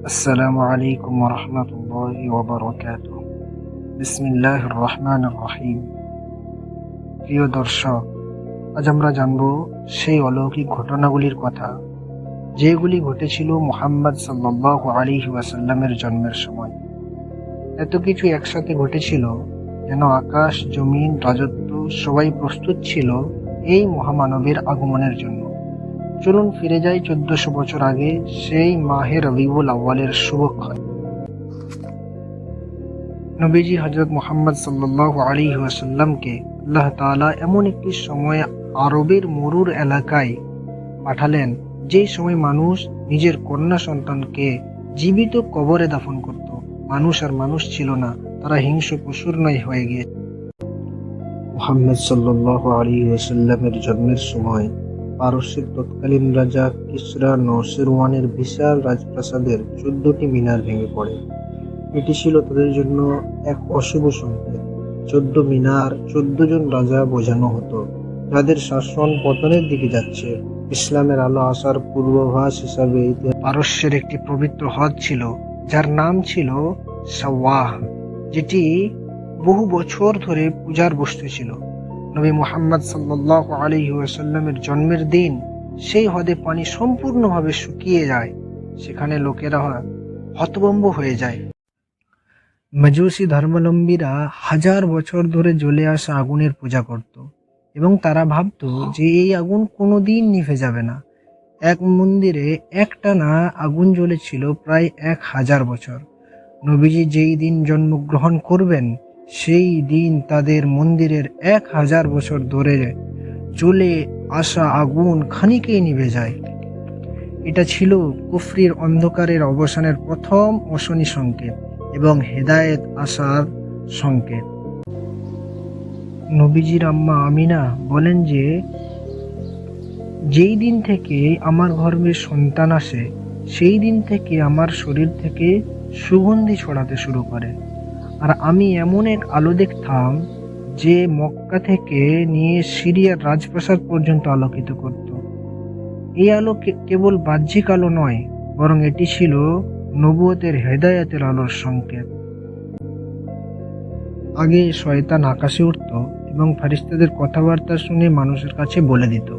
السلام عليكم ورحمة الله وبركاته بسم الله الرحمن الرحيم প্রিয় দর্শক আজ আমরা জানব সেই অলৌকিক ঘটনাগুলির কথা যেগুলি ঘটেছিল মুহাম্মদ সাল্লাল্লাহু আলাইহি ওয়াসাল্লামের জন্মের সময় এত কিছু একসাথে ঘটেছিল যেন আকাশ জমিন রাজত্ব সবাই প্রস্তুত ছিল এই মহামানবের আগমনের জন্য চলুন ফিরে যাই চোদ্দশো বছর আগে সেই মাহে রবিউল আউ্বালের শুভক্ষণ। নবীজি হজরত মোহাম্মদ সাল্লাহ আলী ওয়াসাল্লামকে আল্লাহ তাআলা এমন একটি সময় আরবের মরুর এলাকায় পাঠালেন, যেই সময় মানুষ নিজের কন্যা সন্তানকে জীবিত কবরে দাফন করত। মানুষ আর মানুষ ছিল না, তারা হিংস্র পশুর নয় হয়ে গিয়ে। মোহাম্মদ সাল্লাহ আলী ওয়াসাল্লামের জন্মের সময় পারস্যের তৎকালীন রাজা কিসরা নৌসেরওয়ানের বিশাল রাজপ্রাসাদের চোদ্দটি মিনার ভেঙে পড়ে। এটি ছিল তাদের জন্য এক অশুভ সংকেত। চোদ্দ মিনার, চোদ্দ জন রাজা বোঝানো হতো। যাদের শাসন পতনের দিকে যাচ্ছে। ইসলামের আলো আসার পূর্বাভাস হিসাবে পারস্যের একটি পবিত্র হ্রদ ছিল, যার নাম ছিল সাওয়াহ, যেটি বহু বছর ধরে পূজার বস্তু ছিল। নবী মুহাম্মদ সাল্লাহ আলহি ওয়াসাল্লামের জন্মের দিন সেই হ্রদে পানি সম্পূর্ণভাবে শুকিয়ে যায়। সেখানে লোকেরা হতবম্ব হয়ে যায়। মজুসি ধর্মাবলম্বীরা হাজার বছর ধরে জ্বলে আসা আগুনের পূজা করত এবং তারা ভাবতো যে এই আগুন কোনো দিন নিভে যাবে না। এক মন্দিরে একটানা আগুন জ্বলেছিল প্রায় এক হাজার বছর। নবীজি যেই দিন জন্মগ্রহণ করবেন সেই দিন তাদের মন্দিরের এক হাজার বছর ধরে চলে আসা আগুন খানিকেই নিভে যায়। এটা ছিল কুফরির অন্ধকারের অবসানের প্রথম অশনি সংকেত এবং হেদায়েত আসার সংকেত। নবীজির আম্মা আমিনা বলেন যে, যেই দিন থেকে আমার গর্ভে সন্তান আসে, সেই দিন থেকে আমার শরীর থেকে সুগন্ধি ছড়াতে শুরু করে। আর আমি এমন এক আলো দেখতাম যে মক্কা থেকে নিয়ে সিরিয়ার রাজপ্রাসাদ পর্যন্ত আলোকিত করত। এই আলো কেবল বাহ্যিক আলো নয়, বরং এটি ছিল নবুয়তের হেদায়াতের আলোর সংকেত। আগে শয়তান আকাশে উঠত এবং ফারিস্তাদের কথাবার্তা শুনে মানুষের কাছে বলে দিত।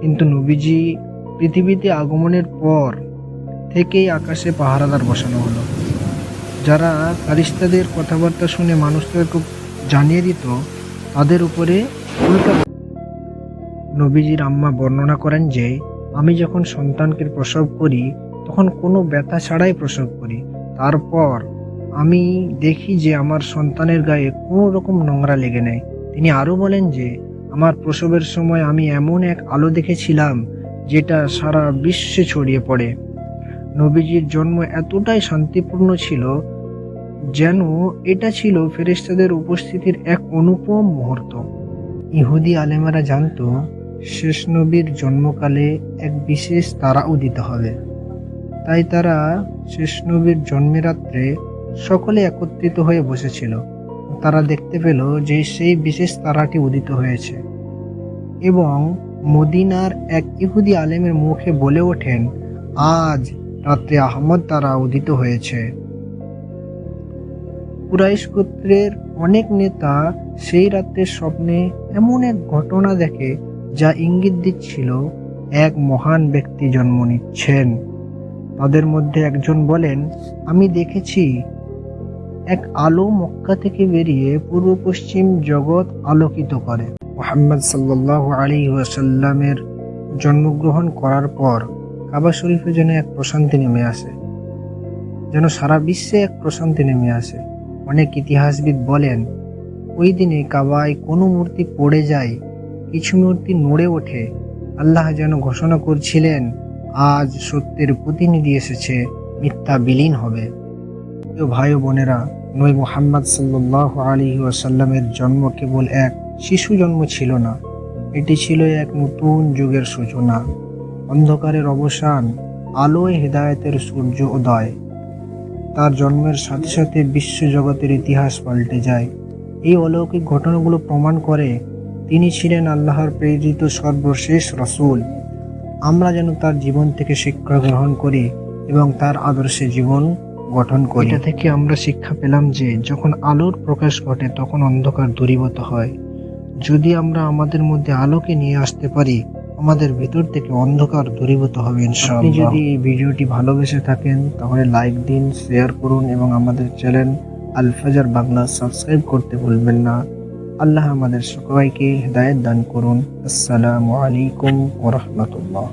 কিন্তু নবীজি পৃথিবীতে আগমনের পর থেকেই আকাশে পাহারাদার বসানো হলো। যারা ফারিস্তাদের কথাবার্তা শুনে মানুষদেরকে জানিয়ে দিত, তাদের উপরে উল্কা নবীজির আম্মা বর্ণনা করেন যে, আমি যখন সন্তানকে প্রসব করি, তখন কোনো ব্যথা ছাড়াই প্রসব করি। তারপর আমি দেখি যে আমার সন্তানের গায়ে কোনো রকম নোংরা লেগে নেয় তিনি আরও বলেন যে, আমার প্রসবের সময় আমি এমন এক আলো দেখেছিলাম, যেটা সারা বিশ্বে ছড়িয়ে পড়ে। নবীজির জন্ম এতটাই শান্তিপূর্ণ ছিল যেন এটা ছিল ফেরেশতাদের উপস্থিতির এক অনুপম মুহূর্ত। ইহুদি আলেমারা জানতো, শেষ নবীর জন্মকালে এক বিশেষ তারা উদিত হবে। তাই তারা শেষ নবীর জন্মের রাত্রে সকলে একত্রিত হয়ে বসেছিল। তারা দেখতে পেল যে সেই বিশেষ তারাটি উদিত হয়েছে। এবং মদিনার এক ইহুদি আলেমের মুখে বলে ওঠেন, আজ রাত্রে আহমদ তারা উদিত হয়েছে। কুরাইশ গোত্রের অনেক নেতা সেই রাত্রে স্বপ্নে এমন এক ঘটনা দেখে যা ইঙ্গিত দিচ্ছিল, এক মহান ব্যক্তি জন্ম নিচ্ছেন। তাদের মধ্যে একজন বলেন, আমি দেখেছি এক আলো মক্কা থেকে বেরিয়ে পূর্ব পশ্চিম জগৎ আলোকিত করে। মোহাম্মদ সাল্লাহ আলী ওয়াসাল্লামের জন্মগ্রহণ করার পর কাবা শরীফে যেন এক প্রশান্তি নেমে আসে, যেন সারা বিশ্বে এক প্রশান্তি নেমে আসে। অনেক ইতিহাসবিদ বলেন, ওই দিনে কাবায় কোনো মূর্তি পড়ে যায়, কিছু মূর্তি নড়ে ওঠে। আল্লাহ যেন ঘোষণা করছিলেন, আজ সত্যের প্রতিনিধি এসেছে, মিথ্যা বিলীন হবে। প্রিয় ভাই বোনেরা নই মোহাম্মদ সাল্লাহ আলী ওয়াসাল্লামের জন্ম কেবল এক শিশু জন্ম ছিল না, এটি ছিল এক নতুন যুগের সূচনা। অন্ধকারের অবসান, আলোয় হেদায়েতের সূর্য উদয়। তার জন্মের সাথে সাথে বিশ্বজগতের ইতিহাস পাল্টে যায়। এই অলৌকিক ঘটনাগুলো প্রমাণ করে তিনি ছিলেন আল্লাহর প্রেরিত সর্বশেষ রসুল। আমরা যেন তার জীবন থেকে শিক্ষা গ্রহণ করি এবং তার আদর্শে জীবন গঠন করি। এটা থেকে আমরা শিক্ষা পেলাম যে যখন আলোর প্রকাশ ঘটে, তখন অন্ধকার দূরীভূত হয়। যদি আমরা আমাদের মধ্যে আলোকে নিয়ে আসতে পারি আমাদের ভিতর থেকে অন্ধকার দূরীভূত হবে ইনশাআল্লাহ। আপনি যদি এই ভিডিওটি ভালোবেসে থাকেন তাহলে লাইক দিন শেয়ার করুন এবং আমাদের চ্যানেল আলফাজার বাংলা সাবস্ক্রাইব করতে ভুলবেন না। আল্লাহ আমাদের সবাইকে হেদায়েত দান করুন। আসসালামু আলাইকুম ওরহমতুল্লাহ